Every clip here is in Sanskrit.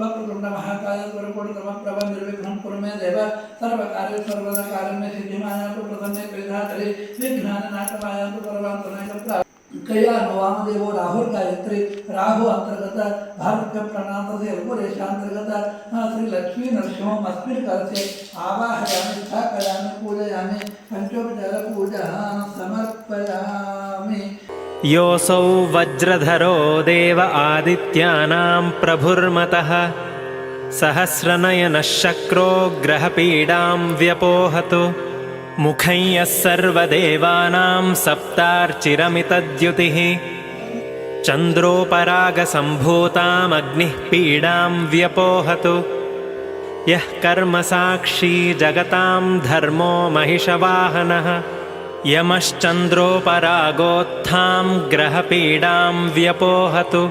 वक्रतुंड महाकाय गुरुकोट तम प्रभ निर्विघ्न कुरु मे देव सर्वकार्य सर्वदा कार्यं मे सिद्धिमाया तु प्रसन्ने क्रीडाचले विघ्नान नाटमाया तु सर्वान्तनायकप्रा कया नवाम देवो राहुर्गायत्री राहु अंतर्गत भारत का प्रणाम से उपरेशांतर्गत श्री लक्ष्मी नरसिंह मस्मिर कर से आवाहयामी था कयामी पूजयामी पंचोपचार योऽसौ वज्रधरो देव आदित्यानां प्रभुर्मतः। सहस्रनयनः शक्रो ग्रहपीडां व्यपोहतु। मुखं यः सर्वदेवानां सप्तार्चिरमितद्युतिः। चन्द्रोपरागसम्भूतामग्निः पीडां व्यपोहतु। यः कर्मसाक्षी जगतां धर्मो महिषवाहनः यमश्चन्द्रोपरागोत्थां ग्रहपीडां व्यपोहतु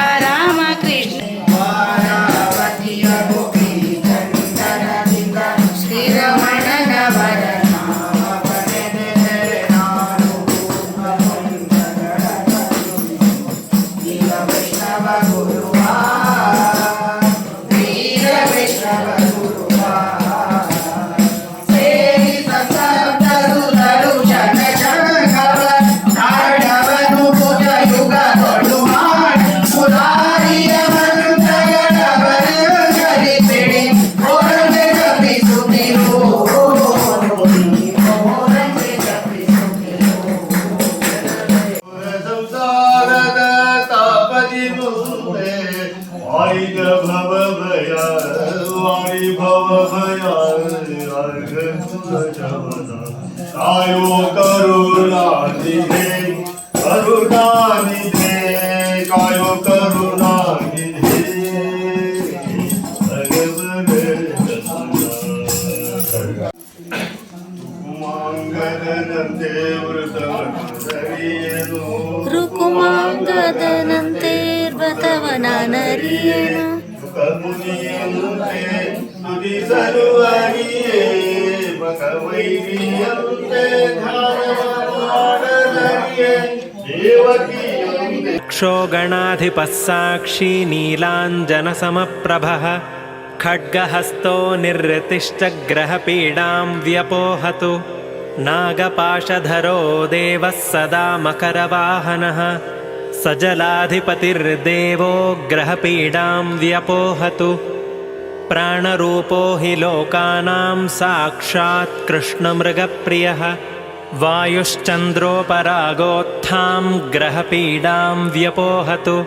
ಸೀತಾರಾಮ ಭವ ಭಯ ಕಾಯೋ ಕರುಣಾನಿಧೆ ಕರುಣಾನಿಧೆ ಕಾಯೋ ಕರುಣಾನಿಧೆ ಮಾಂಗದನಂತೆ ವೃತವನ್ನು ಸರಿಯನು ರುಕುಮಾಂಗದನಂತೆ ವ್ರತವನರಿಯನು ಮುನಿಯಂತೆ ನುಡಿಸಲು ಅರಿಯೇ ಮಕವೈರಿಯಂತೆ ಧ್ಯಾನವಾಡಲರಿಯೇ ದೇವಕಿಯಂತೆ क्षो गणाधिपः साक्षी नीलाञ्जनसमप्रभः खड्गहस्तो निर्ऋतिश्च ग्रहपीडां व्यपोहतु नागपाशधरो देवः सदा मकरवाहनः स जलाधिपतिर्देवो ग्रहपीडां व्यपोहतु। प्राणरूपो हि लोकानां साक्षात् कृष्णमृगप्रियः। वायुश्चन्द्रोपरागोत्थां ग्रहपीडां व्यपोहतु